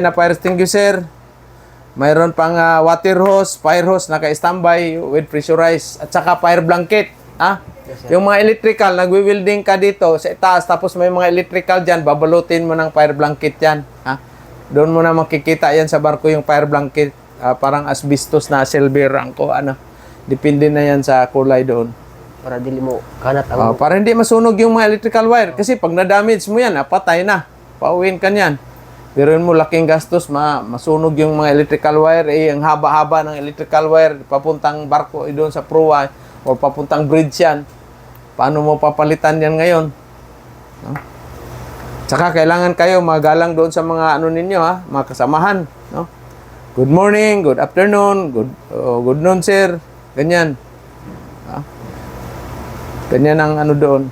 na fire extinguisher. Mayroon pang ah, water hose, fire hose naka-standby with pressurized at saka fire blanket. Ha? yung mga electrical, nagwi-welding ka dito sa itaas tapos may mga electrical dyan, babalutin mo ng fire blanket yan. Ha? Doon mo na makikita yan sa barko yung fire blanket. Ah, parang asbestos na silver ang ko. Ano? Depende na yan sa kulay doon. Para dili mo kanat ang Oh, para hindi masunog yung mga electrical wire. Kasi pag na-damage mo yan, ah, patay na. Pauwiin ka niyan. Pero yun mo laking gastos, ma masunog yung mga electrical wire. Eh, ang haba-haba ng electrical wire, papuntang barko eh, doon sa pruwa o papuntang bridge yan. Paano mo papalitan yan ngayon? No? Tsaka kailangan kayo magalang doon sa mga ano ninyo ha, mga kasamahan, no? Good morning, good afternoon, good oh, good noon sir. Ganyan. Ganyan ang ano doon.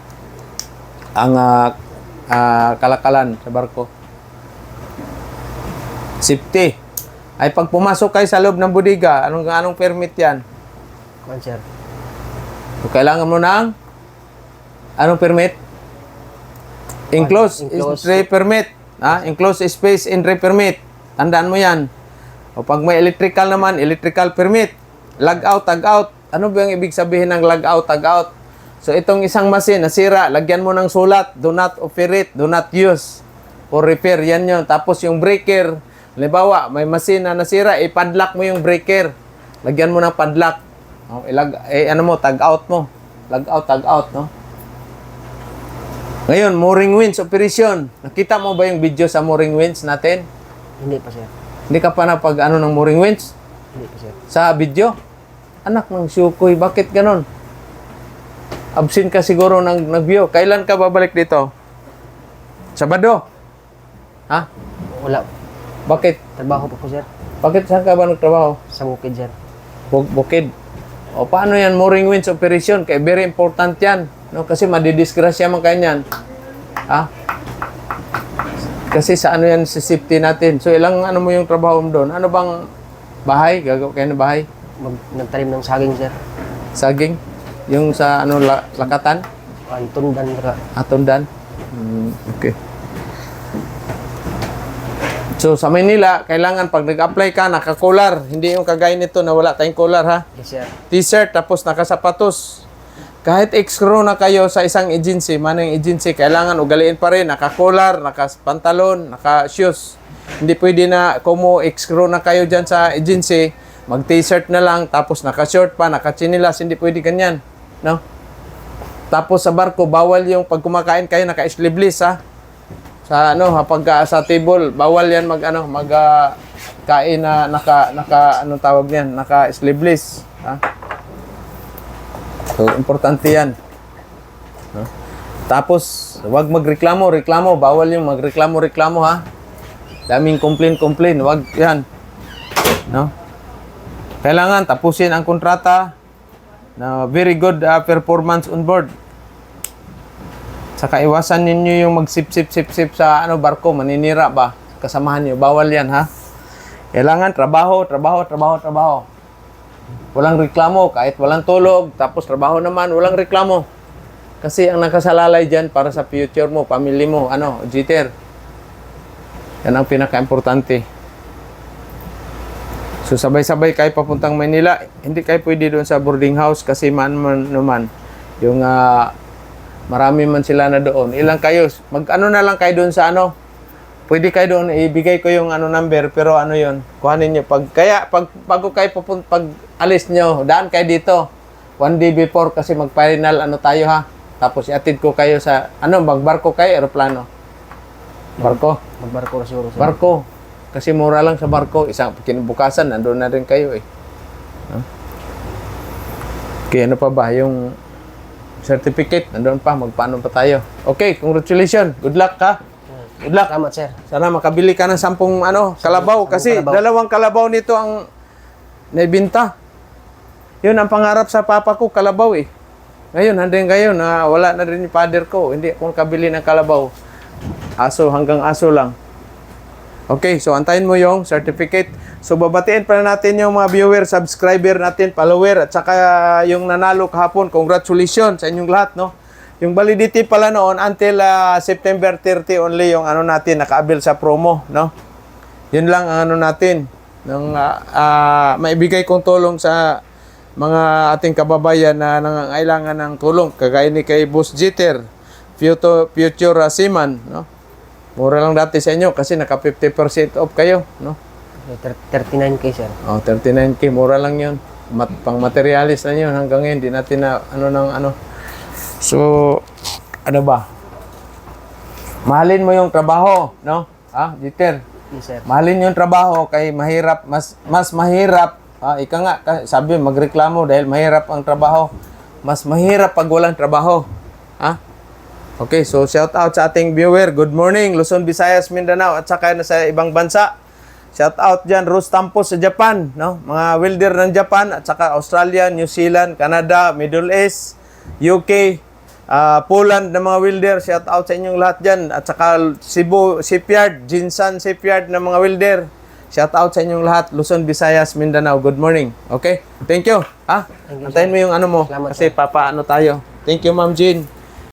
Ang ah, ah, kalakalan sa barko. Safety. Ay pag pumasok kayo sa loob ng bodega, anong anong permit 'yan? kuan sir. So, kailangan mo ng anong permit? Enclosed, Enclosed. entry permit. Ha? Enclosed space entry permit. Tandaan mo 'yan. O pag may electrical naman, electrical permit. Log out, tag out. Ano ba yung ibig sabihin ng log out, tag out? So itong isang machine nasira, lagyan mo ng sulat, do not operate, do not use or repair. Yan yun. Tapos yung breaker, halimbawa, may machine na nasira, ipadlock mo yung breaker. Lagyan mo ng padlock. O, ilag, eh, ano mo, tag out mo. Log out, tag out, no? Ngayon, mooring winch operation. Nakita mo ba yung video sa mooring winch natin? Hindi pa sir. Hindi ka pa napag ano ng mooring winch? Hindi pa sir. Sa video? Anak ng syukoy, bakit ganon? Absent ka siguro ng nag-view. Kailan ka babalik dito? Sabado? Ha? Wala. Bakit? Trabaho pa ko sir. Bakit saan ka ba nagtrabaho? Sa bukid sir. Buk bukid. O paano yan mooring winch operation? Kaya very important yan. No? Kasi madidisgrasya man kayo yan. Ha? Kasi sa ano yan sa safety natin. So ilang ano mo yung trabaho mo doon? Ano bang bahay? Gagawa kayo ng bahay? Mag nagtanim ng saging sir. Saging? Yung sa ano la- lakatan? Ang tundan ka. Atundan? Hmm, okay. So sa Maynila, kailangan pag nag-apply ka, naka-collar. Hindi yung kagaya nito na wala tayong collar ha. Yes sir. T-shirt tapos nakasapatos. Kahit ex-crew na kayo sa isang agency, manong agency, kailangan ugaliin pa rin, naka-collar, naka-pantalon, naka-shoes. Hindi pwede na kung mo ex-crew na kayo dyan sa agency, mag-t-shirt na lang, tapos naka-short pa, naka-chinilas, hindi pwede ganyan. No? Tapos sa barko, bawal yung pag kumakain kayo, naka-sleeveless ha. Sa ano, kapag ka sa table, bawal yan mag ano, mag ah, kain na naka naka ano tawag niyan, naka sleeveless, ha? So importante 'yan. No? Tapos, wag magreklamo, reklamo, bawal yung magreklamo, reklamo ha. Daming complain, complain, wag 'yan. No? Kailangan tapusin ang kontrata na very good ah, performance on board. Saka iwasan ninyo yung magsip-sip-sip-sip sa ano barko, maninira ba? Kasamahan niyo, bawal 'yan ha. Kailangan trabaho, trabaho, trabaho, trabaho. Walang reklamo kahit walang tulog, tapos trabaho naman, walang reklamo. Kasi ang nakasalalay diyan para sa future mo, pamilya mo, ano, jitter. Yan ang pinaka-importante. So sabay-sabay kayo papuntang Manila, hindi kayo pwede doon sa boarding house kasi man man naman yung ah, marami man sila na doon. Ilang kayo, mag-ano na lang kayo doon sa ano, pwede kayo doon, ibigay ko yung ano number, pero ano yon kuhanin nyo. Pag, kaya, pag, bago kayo pupunta, pag alis nyo, daan kayo dito. One day before kasi mag-final ano tayo ha. Tapos iatid ko kayo sa, ano, magbarko kayo, aeroplano. Barko. Magbarko siguro. Barko. Kasi mura lang sa barko. Isang kinabukasan, nandun na rin kayo eh. No? Okay, ano pa ba? Yung certificate, nandun pa. Magpaano pa tayo? Okay, congratulations. Good luck ka. Good luck. Salamat sir. Sana makabili ka ng sampung ano, kalabaw. Sampung Kasi kalabaw. dalawang kalabaw nito ang naibinta. Yun ang pangarap sa papa ko, kalabaw eh. Ngayon, hanggang ngayon, na wala na rin yung father ko. Hindi ako nakabili ng kalabaw. Aso, hanggang aso lang. Okay, so antayin mo yung certificate. So babatiin pa natin yung mga viewer, subscriber natin, follower, at saka yung nanalo kahapon. Congratulations sa inyong lahat, no? Yung validity pala noon until ah, September 30 only yung ano natin, naka-avail sa promo, no? Yun lang ang ano natin. Nang ah, ah, maibigay kong tulong sa mga ating kababayan na nangangailangan ng tulong. Kagaya ni kay Boss Jeter, future, future uh, seaman. No? Mura lang dati sa inyo kasi naka 50% off kayo. No? Thir- 39k, sir. Oh, 39k, mura lang yun. Mat, pang materialis na yun hanggang ngayon. Di natin na ano ng ano. So, ano ba? Mahalin mo yung trabaho, no? Ah, Jeter. Yes, sir. Mahalin yung trabaho kay mahirap, mas mas mahirap. Ah, ika nga, sabi magreklamo dahil mahirap ang trabaho. Mas mahirap pag walang trabaho. Ha? Okay, so shout out sa ating viewer. Good morning, Luzon, Visayas, Mindanao at saka na sa ibang bansa. Shout out diyan Rose Tampos sa Japan, no? Mga welder ng Japan at saka Australia, New Zealand, Canada, Middle East, UK, ah, Poland na mga welder. Shout out sa inyong lahat diyan at saka Cebu Shipyard, Jinsan Shipyard na mga welder. Shout out sa inyong lahat, Luzon, Visayas, Mindanao. Good morning. Okay? Thank you. Ha? Antayin mo yung ano mo Salamat, kasi papaano tayo. Thank you, Ma'am Jean.